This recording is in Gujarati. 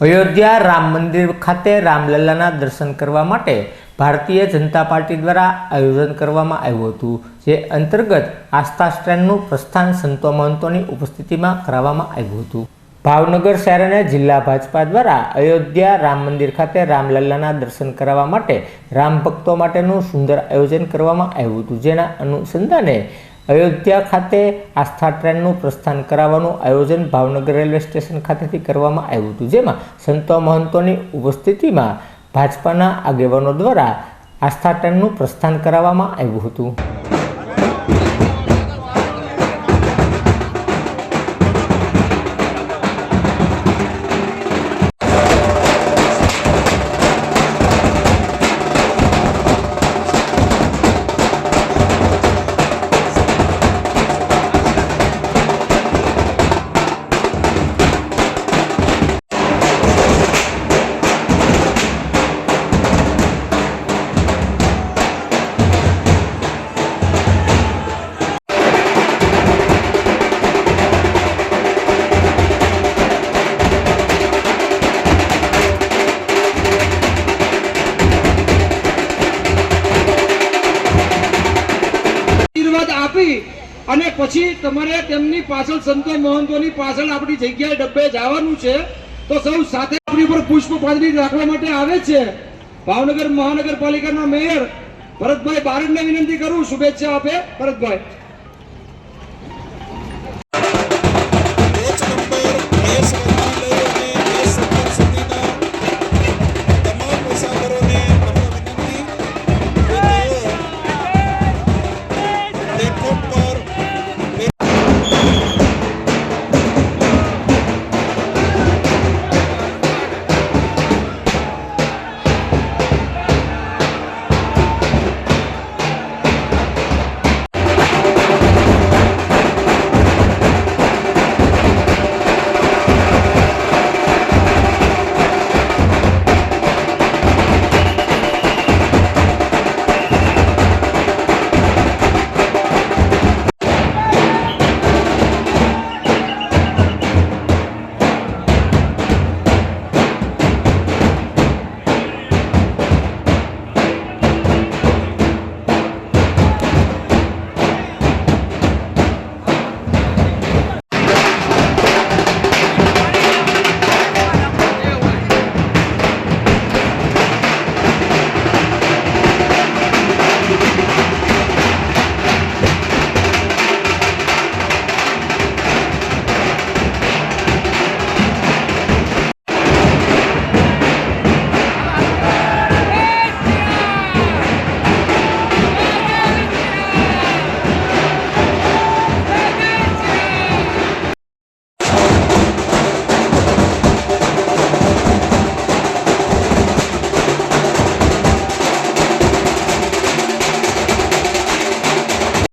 અયોધ્યા રામ મંદિર ખાતે રામલલ્લાના દર્શન કરવા માટે ભારતીય જનતા પાર્ટી દ્વારા આયોજન કરવામાં આવ્યું હતું, જે અંતર્ગત આસ્થા સ્ટેન્ડનું પ્રસ્થાન સંતો મહંતોની ઉપસ્થિતિમાં કરાવવામાં આવ્યું હતું. ભાવનગર શહેર અને જિલ્લા ભાજપા દ્વારા અયોધ્યા રામ મંદિર ખાતે રામલલ્લાના દર્શન કરાવવા માટે રામ ભક્તો માટેનું સુંદર આયોજન કરવામાં આવ્યું હતું, જેના અનુસંધાને અયોધ્યા ખાતે આસ્થા ટ્રેનનું પ્રસ્થાન કરાવવાનું આયોજન ભાવનગર રેલવે સ્ટેશન ખાતેથી કરવામાં આવ્યું હતું. જેમાં સંતો મહંતોની ઉપસ્થિતિમાં ભાજપાના આગેવાનો દ્વારા આસ્થા ટ્રેનનું પ્રસ્થાન કરાવવામાં આવ્યું હતું. આશીર્વાદ આપી અને પછી તમારે તેમની પાછળ સંતો મહંતોની પાછળ આપણી જગ્યાએ ડબ્બે જવાનું છે, તો સૌ સાથે આપણી ઉપર પુષ્પ રાખવા માટે આવે છે. ભાવનગર મહાનગરપાલિકાના મેયર ભરતભાઈ બારડને વિનંતી કરું, શુભેચ્છા આપે ભરતભાઈ.